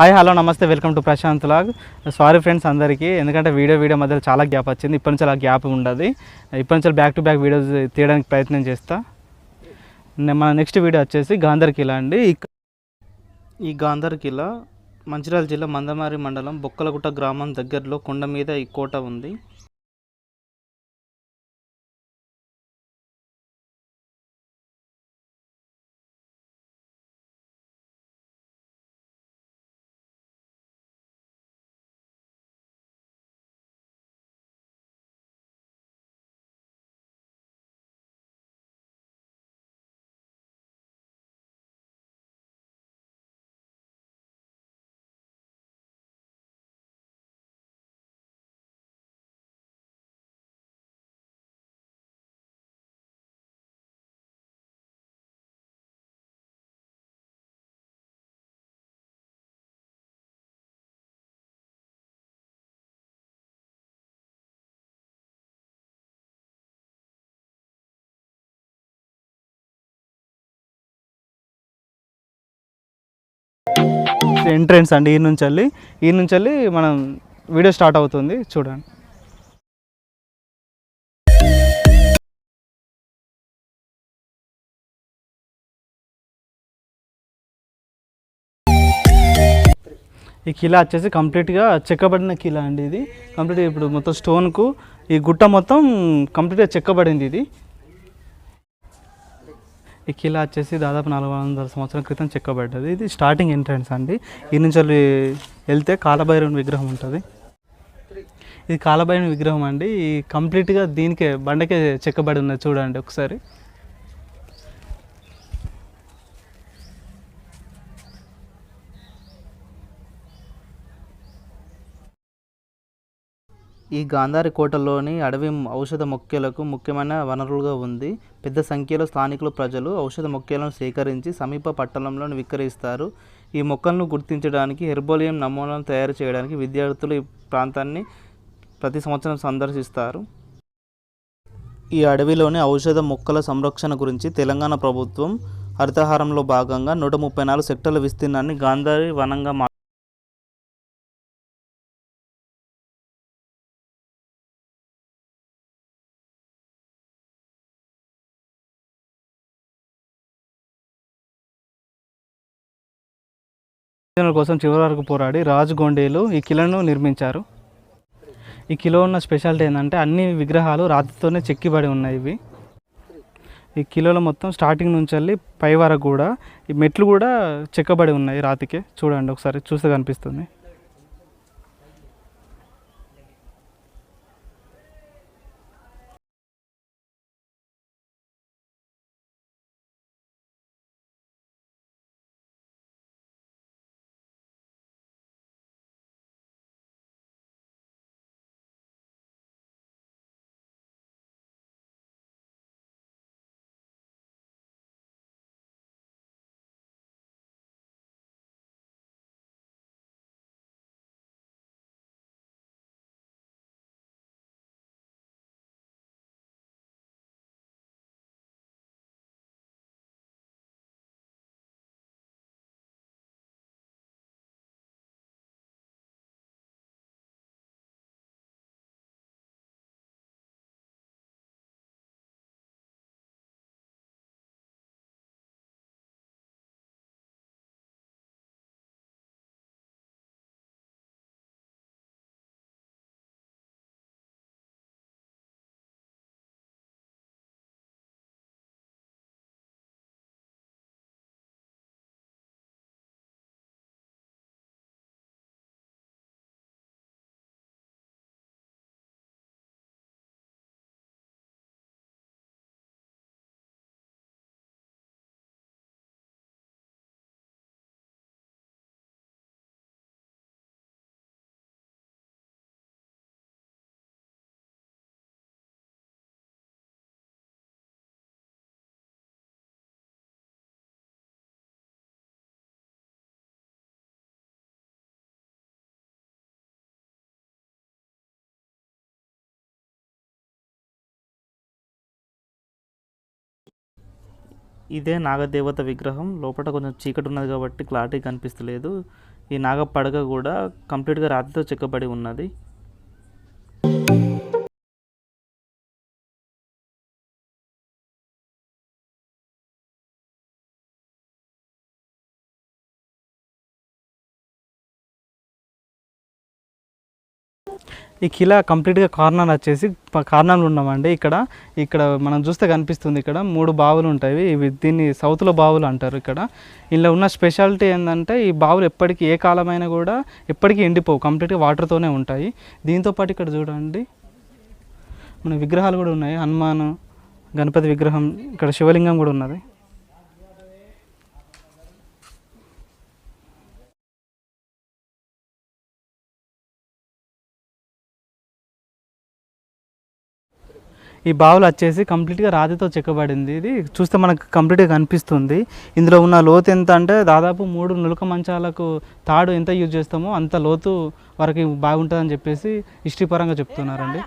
Hi hello నమస్తే welcome to Prashant vlog. Sorry friends అందరికీ ఎందుకంటే వీడియో వీడియో మధ్యలో చాలా గ్యాప్ వచ్చింది. ఇప్పటి నుంచి అలా గ్యాప్ ఉండదు. ఇప్పటి నుంచి బ్యాక్ టు బ్యాక్ వీడియోస్ తీయడానికి ప్రయత్నం చేస్తా. మన నెక్స్ట్ వీడియో వచ్చేసి గాంధర్ కిలా అండి ఈ గాంధర్ కిలా మంచిర్యాల జిల్లా మందమారి మండలం బొక్కలగుట్ట గ్రామం దగ్గరలో కొండ మీద ఈ కోట ఉంది. ఎంట్రెన్స్ అండి ఈ నుంచి వెళ్ళి ఈ నుంచి వెళ్ళి మనం వీడియో స్టార్ట్ అవుతుంది చూడండి. ఈ కిలా వచ్చేసి కంప్లీట్గా చెక్కబడిన కిలా అండి ఇది. కంప్లీట్ ఇప్పుడు మొత్తం స్టోన్కు ఈ గుట్ట మొత్తం కంప్లీట్గా చెక్కబడింది ఇది. ఈ కిలా వచ్చేసి దాదాపు నాలుగు వందల సంవత్సరం క్రితం చెక్కబడ్డది. ఇది స్టార్టింగ్ ఎంట్రన్స్ అండి. ఈ నుంచి వెళ్ళి వెళ్తే కాలభైరవుని విగ్రహం ఉంటుంది. ఇది కాలభైరవుని విగ్రహం అండి. ఈ కంప్లీట్గా దీనికే బండకే చెక్కబడి ఉన్నది చూడండి ఒకసారి. ఈ గాంధారి కోటలోని అడవి ఔషధ మొక్కలకు ముఖ్యమైన వనరులుగా ఉంది. పెద్ద సంఖ్యలో స్థానికులు ప్రజలు ఔషధ మొక్కలను సేకరించి సమీప పట్టణంలో విక్రయిస్తారు. ఈ మొక్కలను గుర్తించడానికి హెర్బోలియం నమూనాలను తయారు చేయడానికి విద్యార్థులు ఈ ప్రాంతాన్ని ప్రతి సంవత్సరం సందర్శిస్తారు. ఈ అడవిలోని ఔషధ మొక్కల సంరక్షణ గురించి తెలంగాణ ప్రభుత్వం హరితహారంలో భాగంగా నూట ముప్పై నాలుగు సెక్టర్ల విస్తీర్ణాన్ని గాంధారి వనంగా కోసం చివరి వరకు పోరాడి రాజు గొండేలు ఈ కిలను నిర్మించారు. ఈ కిలో ఉన్న స్పెషాలిటీ ఏంటంటే అన్ని విగ్రహాలు రాతితోనే చెక్కిబడి ఉన్నాయి ఇవి. ఈ కిలోలో మొత్తం స్టార్టింగ్ నుంచి వెళ్ళి పై వరకు కూడా ఈ మెట్లు కూడా చెక్కబడి ఉన్నాయి రాతికే. చూడండి ఒకసారి చూస్తే కనిపిస్తుంది. ఇదే నాగదేవత విగ్రహం. లోపల కొంచెం చీకటి ఉన్నది కాబట్టి క్లారిటీ కనిపిస్తలేదు. ఈ నాగ పడగ కూడా కంప్లీట్గా రాతితో చెక్కబడి ఉన్నది. ఈ కిలా కంప్లీట్గా కార్నర్ వచ్చేసి కార్నర్లు ఉన్నామండి. ఇక్కడ ఇక్కడ మనం చూస్తే కనిపిస్తుంది ఇక్కడ మూడు బావులు ఉంటాయి. ఇవి దీన్ని సౌత్లో బావులు అంటారు ఇక్కడ. ఇందులో ఉన్న స్పెషాలిటీ ఏంటంటే ఈ బావులు ఎప్పటికీ ఏ కాలమైనా కూడా ఎప్పటికీ ఎండిపోవు. కంప్లీట్గా వాటర్తోనే ఉంటాయి. దీంతో పాటు ఇక్కడ చూడండి. మన విగ్రహాలు కూడా ఉన్నాయి. హనుమాన్ గణపతి విగ్రహం ఇక్కడ శివలింగం కూడా ఉన్నది. ఈ బావులు వచ్చేసి కంప్లీట్గా రాతితో చెక్కబడింది. ఇది చూస్తే మనకు కంప్లీట్గా కనిపిస్తుంది. ఇందులో ఉన్న లోతు ఎంత అంటే దాదాపు మూడు నులక మంచాలకు తాడు ఎంత యూజ్ చేస్తామో అంత లోతు వరకు బాగుంటుందని చెప్పేసి హిస్టరీ పరంగా చెప్తున్నారండి.